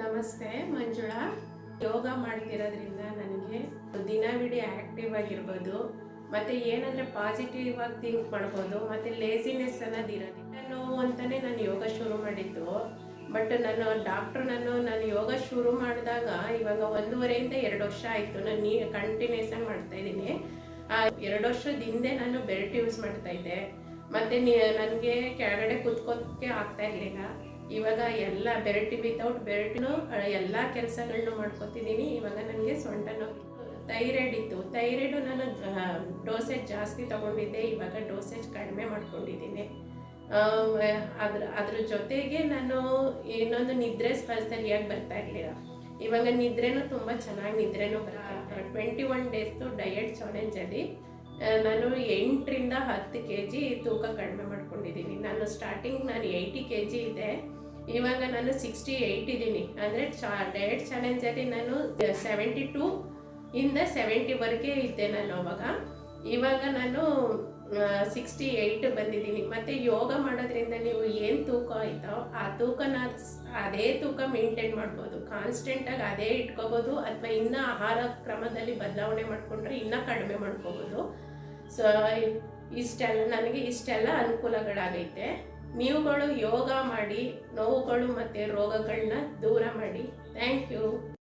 ನಮಸ್ತೆ, ಮಂಜುಳಾ. ಯೋಗ ಮಾಡ್ತಿರೋದ್ರಿಂದ ನನಗೆ ದಿನವಿಡೀ ಆಕ್ಟಿವ್ ಆಗಿರ್ಬೋದು. ಮತ್ತೆ ಏನಂದ್ರೆ ಪಾಸಿಟಿವ್ ಆಗಿ ಥಿಂಕ್ ಮಾಡ್ಬೋದು, ಮತ್ತೆ ಲೇಸಿನೆಸ್ ಅನ್ನೋದು ಇರೋದಿಲ್ಲ ನೋವು ಅಂತಾನೆ ನಾನು ಯೋಗ ಶುರು ಮಾಡಿದ್ದು. ಬಟ್ ನಾನು ಡಾಕ್ಟ್ರು ನಾನು ನಾನು ಯೋಗ ಶುರು ಮಾಡಿದಾಗ ಇವಾಗ ಒಂದೂವರೆಯಿಂದ ಎರಡು ವರ್ಷ ಆಯಿತು. ನಾನು ನೀ ಕಂಟಿನ್ಯೂಸ್ ಆಗಿ ಮಾಡ್ತಾ ಇದ್ದೀನಿ. ಎರಡು ವರ್ಷದ ಹಿಂದೆ ನಾನು ಬೆಲ್ಟ್ ಯೂಸ್ ಮಾಡ್ತಾ ಇದ್ದೆ. ಮತ್ತೆ ನನಗೆ ಕೆಳಗಡೆ ಕುತ್ಕೋಕ್ಕೆ ಆಗ್ತಾ ಇರಲಿಲ್ಲ. ಇವಾಗ ಎಲ್ಲ ಬೆರಟಿ ವಿತೌಟ್ ಬೆರಟಿನೂ ಎಲ್ಲ ಕೆಲಸಗಳನ್ನೂ ಮಾಡ್ಕೊತಿದ್ದೀನಿ ಇವಾಗ ನನಗೆ ಸೊಂಟ ನೋವು ಥೈರಾಯ್ಡ್ ಇತ್ತು ಥೈರಾಯ್ಡು ನಾನು ಡೋಸೇಜ್ ಜಾಸ್ತಿ ತಗೊಂಡಿದ್ದೆ. ಇವಾಗ ಡೋಸೇಜ್ ಕಡಿಮೆ ಮಾಡ್ಕೊಂಡಿದ್ದೀನಿ ಅದ್ರ ಅದ್ರ ಜೊತೆಗೆ ನಾನು ಇನ್ನೊಂದು ನಿದ್ರೆ ಸ್ಪ- ಸರಿಯಾಗಿ ಬರ್ತಾ ಇರಲಿಲ್ಲ? ಇವಾಗ ನಿದ್ರೆನೂ ತುಂಬ ಚೆನ್ನಾಗಿ ನಿದ್ರೆನೂ ಬರ್ತಾ ಟ್ವೆಂಟಿ ಒನ್ ಡೇಸ್ದು ಡಯಟ್ ಚಾಲೆಂಜಲ್ಲಿ ನಾನು ಎಂಟರಿಂದ ಹತ್ತು ಕೆ ಜಿ ತೂಕ ಕಡಿಮೆ ಮಾಡ್ಕೊಂಡಿದ್ದೀನಿ. ನಾನು ಸ್ಟಾರ್ಟಿಂಗ್ ನಾನು ಏಯ್ಟಿ ಕೆ ಜಿ ಇದೆ. ಇವಾಗ ನಾನು ಸಿಕ್ಸ್ಟಿ ಏಯ್ಟ್ ಇದ್ದೀನಿ. ಅಂದರೆ ಚಾ ಡಯಟ್ ಚಾಲೆಂಜಲ್ಲಿ ನಾನು ಸೆವೆಂಟಿ ಟು ಇಂದ ಸೆವೆಂಟಿವರೆಗೆ ಇದ್ದೆ ನಾನು ಅವಾಗ. ಇವಾಗ ನಾನು ಸಿಕ್ಸ್ಟಿ ಏಯ್ಟ್ ಬಂದಿದ್ದೀನಿ. ಮತ್ತು ಯೋಗ ಮಾಡೋದ್ರಿಂದ ನೀವು ಏನು ತೂಕ ಆಯ್ತೋ ಆ ತೂಕನ ಅದೇ ತೂಕ ಮೇಂಟೈನ್ ಮಾಡ್ಬೋದು. ಕಾನ್ಸ್ಟೆಂಟಾಗಿ ಅದೇ ಇಟ್ಕೋಬೋದು. ಅಥವಾ ಇನ್ನೂ ಆಹಾರ ಕ್ರಮದಲ್ಲಿ ಬದಲಾವಣೆ ಮಾಡಿಕೊಂಡ್ರೆ ಇನ್ನೂ ಕಡಿಮೆ ಮಾಡ್ಕೋಬೋದು. ಸೊ ಇಷ್ಟೆಲ್ಲ, ನನಗೆ ಇಷ್ಟೆಲ್ಲ ಅನುಕೂಲಗಳಾಗೈತೆ. ನೀವುಗಳು ಯೋಗ ಮಾಡಿ, ನೋವುಗಳು ಮತ್ತು ರೋಗಗಳನ್ನ ದೂರ ಮಾಡಿ. Thank you